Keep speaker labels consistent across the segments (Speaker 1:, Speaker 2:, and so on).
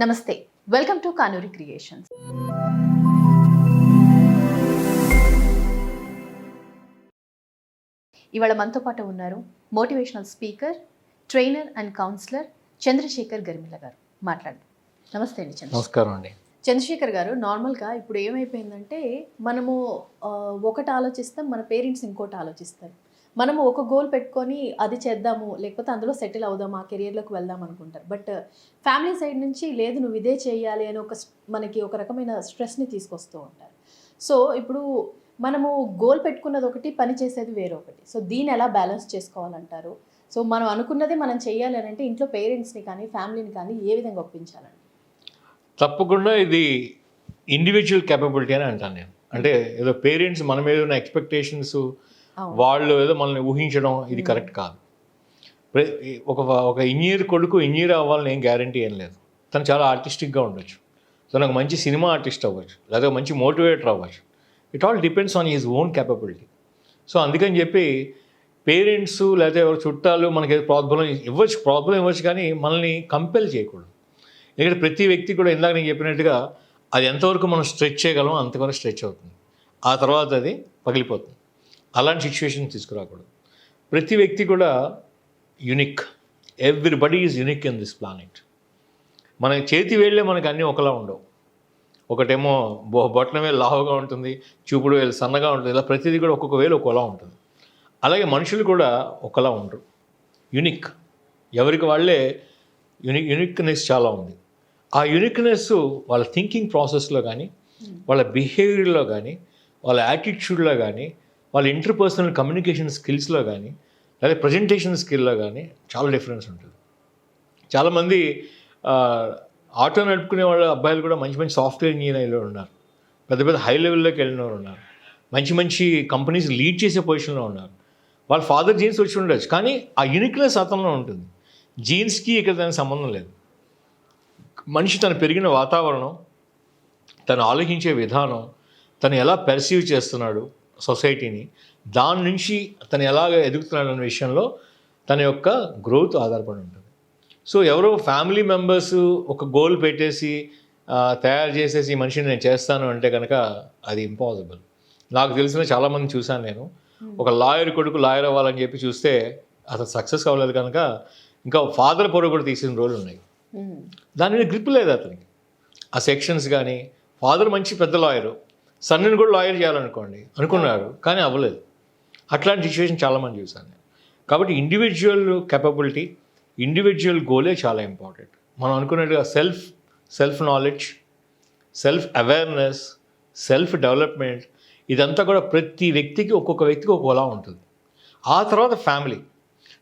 Speaker 1: నమస్తే welcome to Kanuri creations. ఇవాళ మనతో పాటు ఉన్నారు motivational speaker trainer and counsellor Chandrashekhar Garimila garu. మాట్లాడండి నమస్తే అండి
Speaker 2: నమస్కారం అండి.
Speaker 1: చంద్రశేఖర్ గారు నార్మల్గా ఇప్పుడు ఏమైపోయిందంటే మనము ఒకటి ఆలోచిస్తాం మన పేరెంట్స్ ఇంకోటి ఆలోచిస్తారు. మనము ఒక గోల్ పెట్టుకొని అది చేద్దాము లేకపోతే అందులో సెటిల్ అవుదాం ఆ కెరియర్లోకి వెళ్దాం అనుకుంటారు. బట్ ఫ్యామిలీ సైడ్ నుంచి లేదు నువ్వు ఇదే చేయాలి అని ఒక మనకి ఒక రకమైన స్ట్రెస్ని తీసుకొస్తూ ఉంటారు. సో ఇప్పుడు మనము గోల్ పెట్టుకున్నది ఒకటి పని చేసేది వేరొకటి. సో దీన్ని ఎలా బ్యాలెన్స్ చేసుకోవాలంటారు? సో మనం అనుకున్నదే మనం చేయాలి అని అంటే ఇంట్లో పేరెంట్స్ని కానీ ఫ్యామిలీని కానీ ఏ విధంగా ఒప్పించాలని
Speaker 2: తప్పకుండా ఇది ఇండివిజువల్ కేపబిలిటీ అని అంటాను నేను. అంటే ఏదో పేరెంట్స్ మన మీద ఉన్న ఎక్స్పెక్టేషన్స్ వాళ్ళు ఏదో మనల్ని ఊహించడం ఇది కరెక్ట్ కాదు. ఒక ఒక ఇంజనీర్ కొడుకు ఇంజనీర్ అవ్వాలని ఏం గ్యారంటీ ఏం లేదు. తను చాలా ఆర్టిస్టిక్గా ఉండొచ్చు. తను ఒక మంచి సినిమా ఆర్టిస్ట్ అవ్వచ్చు లేదా మంచి మోటివేటర్ అవ్వచ్చు. It all depends on his own capability so అందుకని చెప్పి పేరెంట్స్ లేదా ఎవరు చుట్టాలు మనకి ఏదో ప్రాబ్లం ఇవ్వచ్చు ప్రాబ్లం ఇవ్వచ్చు కానీ మనల్ని కంపెల్ చేయకూడదు. ఎందుకంటే ప్రతి వ్యక్తి కూడా ఇందాక నేను చెప్పినట్టుగా అది ఎంతవరకు మనం స్ట్రెచ్ చేయగలం అంతవరకు స్ట్రెచ్ అవుతుంది. ఆ తర్వాత అది పగిలిపోతుంది. అలాంటి సిచ్యువేషన్ తీసుకురాకూడదు. ప్రతి వ్యక్తి కూడా unique everybody is unique in this planet మన చేతి వేళ్ళే మనకు అన్నీ ఒకలా ఉండవు. ఒకటేమో బొ బొట్టన లావుగా ఉంటుంది చూపుడు వేలు సన్నగా ఉంటుంది ఇలా ప్రతిదీ కూడా ఒక్కొక్క వేలు ఒకలా ఉంటుంది. అలాగే మనుషులు కూడా ఒకలా ఉండరు. యునిక్ ఎవరికి వాళ్ళే యునిక్ యునిక్నెస్ చాలా ఉంది. ఆ యునిక్నెస్ వాళ్ళ థింకింగ్ ప్రాసెస్లో కానీ వాళ్ళ బిహేవియర్లో కానీ వాళ్ళ యాటిట్యూడ్లో కానీ వాళ్ళ ఇంటర్పర్సనల్ కమ్యూనికేషన్ స్కిల్స్లో కానీ లేదా ప్రజెంటేషన్ స్కిల్లో కానీ చాలా డిఫరెన్స్ ఉంటుంది. చాలామంది ఆటో నడుపుకునే వాళ్ళ అబ్బాయిలు కూడా మంచి మంచి సాఫ్ట్వేర్ ఇంజనీర్లు ఉన్నారు. పెద్ద పెద్ద హై లెవెల్లోకి వెళ్ళిన వాళ్ళు ఉన్నారు. మంచి మంచి కంపెనీస్ లీడ్ చేసే పొజిషన్లో ఉన్నారు. వాళ్ళ ఫాదర్ జీన్స్ వచ్చి ఉండొచ్చు కానీ ఆ యూనిక్నెస్ అతనిలో ఉంటుంది. జీన్స్కి ఇక్కడ దానికి సంబంధం లేదు. మనిషి తను పెరిగిన వాతావరణం తను ఆలోచించే విధానం తను ఎలా పెర్సీవ్ చేస్తున్నాడు సొసైటీని దాని నుంచి తను ఎలాగ ఎదుగుతున్నాడు అనే విషయంలో తన యొక్క గ్రోత్ ఆధారపడి ఉంటుంది. సో ఎవరో ఫ్యామిలీ మెంబర్స్ ఒక గోల్ పెట్టేసి తయారు చేసేసి ఈ మనిషిని నేను చేస్తాను అంటే కనుక అది ఇంపాసిబుల్. నాకు తెలిసిన చాలామంది చూశాను నేను. ఒక లాయర్ కొడుకు లాయర్ అవ్వాలని చెప్పి చూస్తే అతను సక్సెస్ అవ్వలేదు కనుక ఇంకా ఫాదర్ పొర కూడా తీసిన రోజులు ఉన్నాయి. దాని మీద గ్రిప్ లేదు అతనికి. ఆ సెక్షన్స్ కానీ ఫాదర్ మంచి పెద్ద లాయరు. సన్నిని కూడా లాయర్ చేయాలనుకోండి అనుకున్నారు కానీ అవ్వలేదు. అట్లాంటి సిచ్యువేషన్ చాలామంది చూశాను కాబట్టి ఇండివిజువల్ కెపబిలిటీ ఇండివిజువల్ గోలే చాలా ఇంపార్టెంట్ మనం అనుకున్నట్టుగా self self knowledge self awareness self development ఇదంతా కూడా ప్రతి వ్యక్తికి ఒక్కొక్క వ్యక్తికి ఒక్కోలా ఉంటుంది. ఆ తర్వాత ఫ్యామిలీ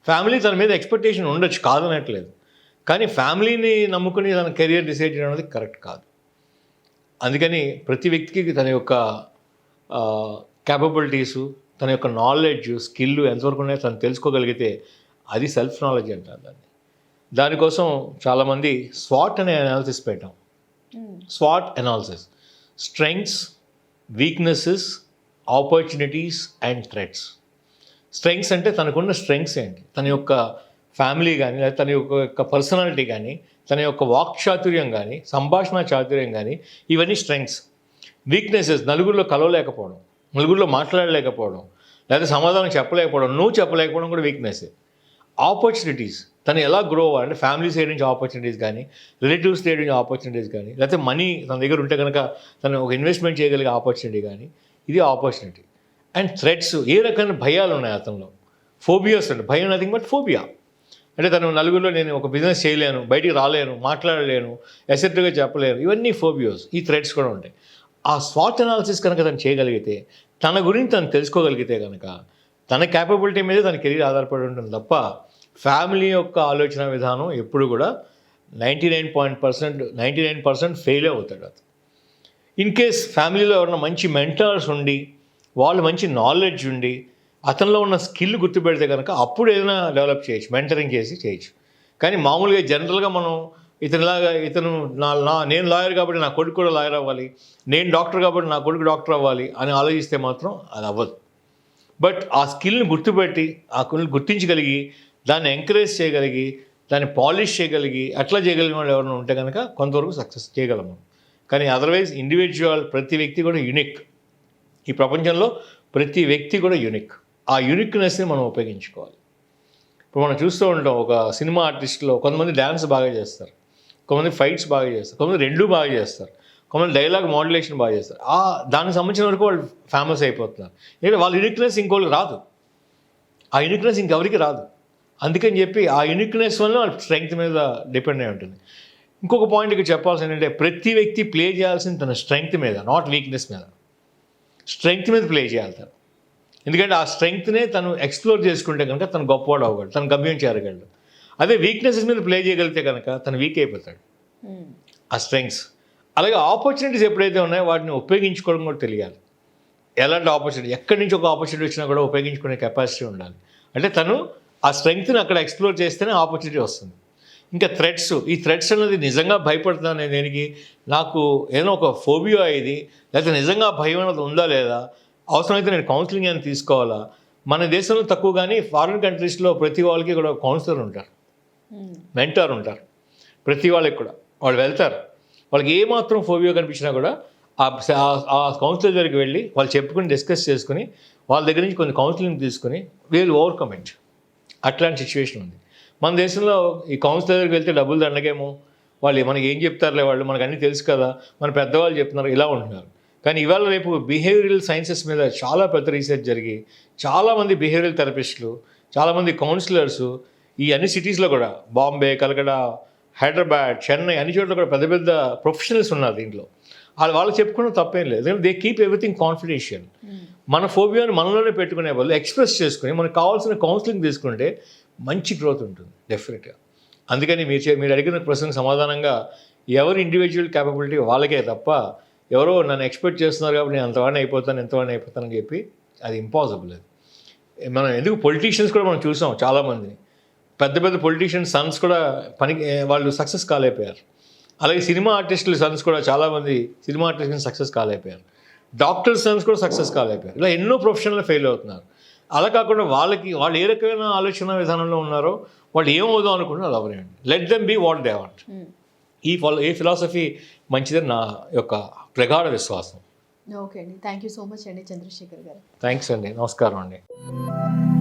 Speaker 2: ఫ్యామిలీ తన మీద ఎక్స్పెక్టేషన్ ఉండొచ్చు కాదనట్లేదు. కానీ ఫ్యామిలీని నమ్ముకుని తన కెరియర్ డిసైడ్ చేయడం అనేది కరెక్ట్ కాదు. అందుకని ప్రతి వ్యక్తికి తన యొక్క క్యాపబిలిటీసు తన యొక్క నాలెడ్జ్ స్కిల్ ఎంతవరకు ఉన్నాయో తను తెలుసుకోగలిగితే అది సెల్ఫ్ నాలెడ్జ్ అంటారు దాన్ని. దానికోసం చాలామంది స్వాట్ అనే అనాలిసిస్ పెట్టాం. Swat analysis strengths weaknesses opportunities and threats strengths అంటే తనకున్న స్ట్రెంగ్స్ ఏంటి? తన యొక్క ఫ్యామిలీ కానీ లేదా తన యొక్క యొక్క పర్సనాలిటీ కానీ తన యొక్క వాక్ చాతుర్యం కానీ సంభాషణ చాతుర్యం కానీ ఇవన్నీ స్ట్రెంగ్స్ వీక్నెసెస్ నలుగురిలో కలవలేకపోవడం నలుగురిలో మాట్లాడలేకపోవడం లేదా సమాధానం చెప్పలేకపోవడం నువ్వు చెప్పలేకపోవడం కూడా వీక్నెస్ ఆపర్చునిటీస్ తను ఎలా గ్రో అవ్వాలంటే ఫ్యామిలీ సైడ్ నుంచి ఆపర్చునిటీస్ కానీ రిలేటివ్స్ సైడ్ నుంచి ఆపర్చునిటీస్ కానీ లేకపోతే మనీ తన దగ్గర ఉంటే కనుక తను ఒక ఇన్వెస్ట్మెంట్ చేయగలిగే ఆపర్చునిటీ కానీ ఇది ఆపర్చునిటీ అండ్ థ్రెడ్స్ ఏ రకమైన భయాలు ఉన్నాయి అతనిలో? ఫోబియాస్ అంటే భయం నథింగ్ బట్ ఫోబియా అంటే తను నలుగురిలో నేను ఒక బిజినెస్ చేయలేను బయటికి రాలేను మాట్లాడలేను ఎసెట్గా చెప్పలేను. ఇవన్నీ ఫోబియోస్ ఈ థ్రెడ్స్ కూడా ఉంటాయి. ఆ స్వాట్ అనాలిసిస్ కనుక తను చేయగలిగితే తన గురించి తను తెలుసుకోగలిగితే కనుక తన క్యాపబిలిటీ మీద తన కెరీర్ ఆధారపడి ఉంటుంది తప్ప ఫ్యామిలీ యొక్క ఆలోచన విధానం ఎప్పుడు కూడా ninety nine point percent ninety nine percent fail అవుతాడు అతను. ఇన్ కేస్ ఫ్యామిలీలో ఎవరైనా మంచి మెంటర్స్ ఉండి వాళ్ళు మంచి నాలెడ్జ్ ఉండి అతనిలో ఉన్న స్కిల్ గుర్తుపెడితే కనుక అప్పుడు ఏదైనా డెవలప్ చేయొచ్చు మెంటరింగ్ చేసి చేయొచ్చు. కానీ మామూలుగా జనరల్గా మనం ఇతనిలాగా ఇతను నా నా నేను లాయర్ కాబట్టి నా కొడుకు కూడా లాయర్ అవ్వాలి నేను డాక్టర్ కాబట్టి నా కొడుకు డాక్టర్ అవ్వాలి అని ఆలోచిస్తే మాత్రం అది అవ్వదు. బట్ ఆ స్కిల్ని గుర్తుపెట్టి ఆ స్కిల్ని గుర్తించగలిగి దాన్ని ఎంకరేజ్ చేయగలిగి దాన్ని పాలిష్ చేయగలిగి అట్లా చేయగలిగిన వాళ్ళు ఎవరైనా ఉంటే కనుక కొంతవరకు సక్సెస్ చేయగలము కానీ అదర్వైజ్ ఇండివిజువల్ ప్రతి వ్యక్తి కూడా యునిక్ ఈ ప్రపంచంలో ప్రతి వ్యక్తి కూడా యునిక్ ఆ యునిక్నెస్ని మనం ఉపయోగించుకోవాలి. ఇప్పుడు మనం చూస్తూ ఉంటాం ఒక సినిమా ఆర్టిస్ట్లో కొంతమంది డ్యాన్స్ బాగా చేస్తారు కొంతమంది ఫైట్స్ బాగా చేస్తారు కొంతమంది రెండు బాగా చేస్తారు కొంతమంది డైలాగ్ మోడ్యులేషన్ బాగా చేస్తారు. ఆ దానికి సంబంధించిన వరకు వాళ్ళు ఫేమస్ అయిపోతున్నారు. ఎందుకంటే వాళ్ళ యునిక్నెస్ ఇంకోళ్ళకి రాదు. ఆ యునిక్నెస్ ఇంకెవరికి రాదు. అందుకని చెప్పి ఆ యునిక్నెస్ వల్ల వాళ్ళ స్ట్రెంగ్త్ మీద డిపెండ్ అయి ఉంటుంది. ఇంకొక పాయింట్ ఇక్కడ చెప్పాల్సి ఏంటంటే ప్రతి వ్యక్తి ప్లే చేయాల్సింది తన స్ట్రెంగ్త్ మీద నాట్ వీక్నెస్ మీద. స్ట్రెంగ్త్ మీద ప్లే చేయాలి తను. ఎందుకంటే ఆ స్ట్రెంగ్త్నే తను ఎక్స్ప్లోర్ చేసుకుంటే కనుక తను గొప్పవాడు అవ్వగలడు తను గమ్యం చేరగలడు అదే వీక్నెసెస్ మీద ప్లే చేయగలిగితే కనుక తను వీక్ అయిపోతాడు.
Speaker 1: మ్మ్.
Speaker 2: ఆ స్ట్రెంగ్స్. అలాగే ఆపర్చునిటీస్ ఎప్పుడైతే ఉన్నాయో వాటిని ఉపయోగించుకోవడం కూడా తెలియాలి. ఎలాంటి ఆపర్చునిటీ? ఎక్కడి నుంచి ఒక ఆపర్చునిటీ వచ్చినా కూడా ఉపయోగించుకునే కెపాసిటీ ఉండాలి. అంటే తను ఆ స్ట్రెంగ్త్ని అక్కడ ఎక్స్ప్లోర్ చేస్తేనే ఆపర్చునిటీ వస్తుంది. ఇంకా థ్రెడ్స్. ఈ థ్రెడ్స్ అనేది నిజంగా భయపడుతున్నాను నేను దేనికి? నాకు ఏదైనా ఒక ఫోబియా ఇది లేకపోతే నిజంగా భయం అనేది ఉందా లేదా? అవసరమైతే నేను కౌన్సిలింగ్ అని తీసుకోవాలా? మన దేశంలో తక్కువ కానీ ఫారిన్ కంట్రీస్లో ప్రతి వాళ్ళకి కూడా కౌన్సిలర్ ఉంటారు. మెంటార్ ఉంటారు. ప్రతి వాళ్ళకి కూడా. వాళ్ళు వెళ్తారు. వాళ్ళకి ఏమాత్రం ఫోబియో కనిపించినా కూడా ఆ ఆ కౌన్సిలర్ దగ్గరికి వెళ్ళి వాళ్ళు చెప్పుకుని డిస్కస్ చేసుకుని వాళ్ళ దగ్గర నుంచి కొన్ని కౌన్సిలింగ్ తీసుకుని వీళ్ళు ఓవర్కమ్ ఇట్ అట్లాంటి సిచ్యువేషన్ ఉంది. మన దేశంలో ఈ కౌన్సిలర్ దగ్గరికి వెళ్తే డబ్బులు దండగేమో వాళ్ళు మనకి ఏం చెప్తారులే వాళ్ళు? మనకు అన్నీ తెలుసు కదా. మన పెద్దవాళ్ళు చెప్తున్నారు. ఇలా ఉంటున్నారు. కానీ ఇవాళ రేపు బిహేవియరల్ సైన్సెస్ మీద చాలా పెద్ద రీసెర్చ్ జరిగి చాలామంది బిహేవియరల్ థెరపిస్టులు చాలామంది కౌన్సిలర్స్ ఈ అన్ని సిటీస్లో కూడా బాంబే కలకడ హైదరాబాద్ చెన్నై అన్ని చోట్ల కూడా పెద్ద పెద్ద ప్రొఫెషనల్స్ ఉన్నారు దీంట్లో. వాళ్ళు వాళ్ళు చెప్పుకోవడం తప్పేం లేదు. ఎందుకంటే దే కీప్ ఎవ్రీథింగ్ కాన్ఫిడెన్షియల్ మన ఫోబియాని మనలోనే పెట్టుకునే వాళ్ళు ఎక్స్ప్రెస్ చేసుకుని మనకు కావాల్సిన కౌన్సిలింగ్ తీసుకుంటే మంచి గ్రోత్ ఉంటుంది డెఫినెట్గా అందుకని మీరు చే- మీరు అడిగిన ప్రశ్నకు సమాధానంగా ఎవరి ఇండివిజువల్ క్యాపబిలిటీ వాళ్ళకే తప్ప ఎవరో నన్ను ఎక్స్పెక్ట్ చేస్తున్నారు కాబట్టి నేను అంతవాడిని అయిపోతాను ఎంతవాడిని అయిపోతానని చెప్పి అది ఇంపాసిబుల్ అది. మనం ఎందుకు పొలిటీషియన్స్ కూడా మనం చూసాం చాలామందిని. పెద్ద పెద్ద పొలిటీషియన్స్ సన్స్ కూడా పని వాళ్ళు సక్సెస్ కాలేకపోయారు. అలాగే సినిమా ఆర్టిస్టుల సన్స్ కూడా చాలామంది సినిమా ఆర్టిస్ట్ సక్సెస్ కాలేపోయారు డాక్టర్ సన్స్ కూడా సక్సెస్ కాలేకపోయారు. ఇలా ఎన్నో ప్రొఫెషన్లు ఫెయిల్ అవుతున్నారు. అలా కాకుండా వాళ్ళకి వాళ్ళు ఏ రకమైన ఆలోచన విధానంలో ఉన్నారో వాళ్ళు ఏమవుదాం అనుకుంటున్నారు అది let them be what they want ఈ ఫాలో ఈ ఫిలాసఫీ మంచిదని నా యొక్క ప్రగాఢ విశ్వాసం.
Speaker 1: ఓకే అండి థ్యాంక్ యూ సో మచ్ అండి చంద్రశేఖర్ గారు.
Speaker 2: థ్యాంక్స్ అండి. నమస్కారం అండి.